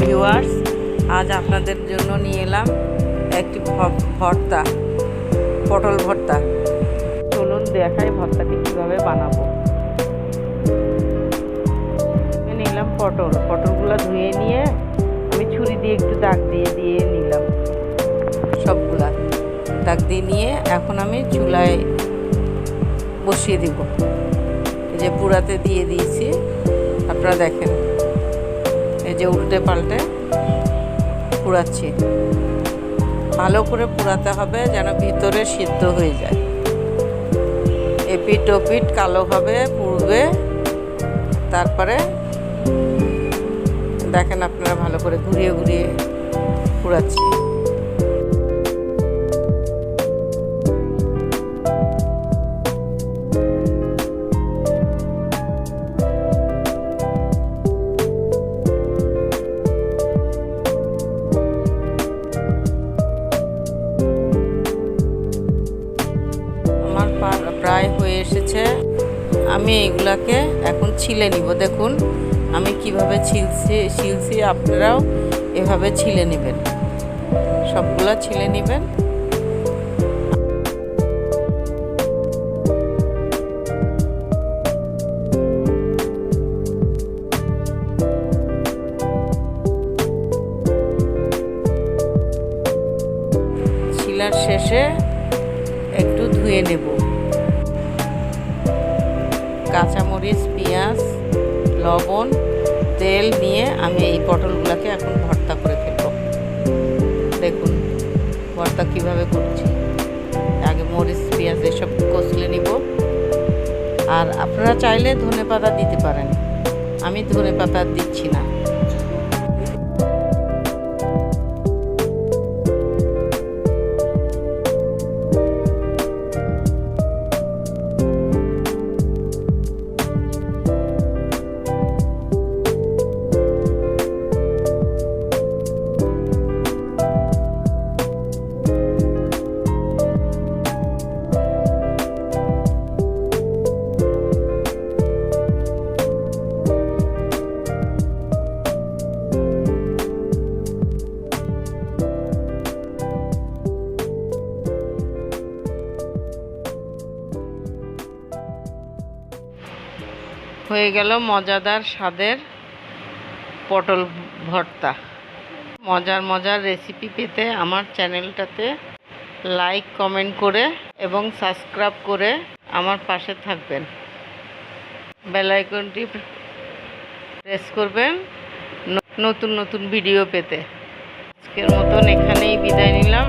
Viewers. আজ আপনাদের জন্য নিয়ে এলাম একটি ভর্তা, পটল ভর্তা। চলুন দেখাই ভর্তাটি কীভাবে বানাবো। নিলাম পটল। পটলগুলো ধুয়ে নিয়ে আমি ছুরি দিয়ে একটু দাগ দিয়ে দিয়ে নিলাম সবগুলা। দাগ দিয়ে নিয়ে এখন আমি চুলায় বসিয়ে দিব। যে পুরাতে দিয়ে দিয়েছি, আপনারা দেখেন। যে উল্টে পাল্টে পুড়াচ্ছি। ভালো করে পুরাতে হবে যেন ভিতরে সিদ্ধ হয়ে যায়। এপিট ওপিট কালো হবে পুড়বে। তারপরে দেখেন আপনারা ভালো করে ঘুরিয়ে ঘুরিয়ে পুড়াচ্ছি। আমি এগুলাকে এখন ছিলে নিব। দেখুন, আমি কীভাবে ছিলছি ছিলছি আপনারাও এভাবে ছিলে নেবেন। সবগুলো ছিলে নেবেন। শেষে একটু ধুয়ে নেব। কাঁচামরিচ, পেঁয়াজ, লবণ, তেল নিয়ে আমি এই পটলগুলোকে এখন ভর্তা করে ফেলব। দেখুন, ভর্তা কীভাবে করছি। আগে মরিচ, পেঁয়াজ এসব কষলে নিব। আর আপনারা চাইলে ধনে পাতা দিতে পারেন। আমি ধনে পাতা দিচ্ছি না। হয়ে গেল মজাদার স্বাদের পটল ভর্তা। মজার মজার রেসিপি পেতে আমার চ্যানেলটাতে লাইক কমেন্ট করে এবং সাবস্ক্রাইব করে আমার পাশে থাকবেন। বেল আইকনটি প্রেস করবেন নতুন নতুন ভিডিও পেতে। আজকের মতন এখানেই বিদায় নিলাম।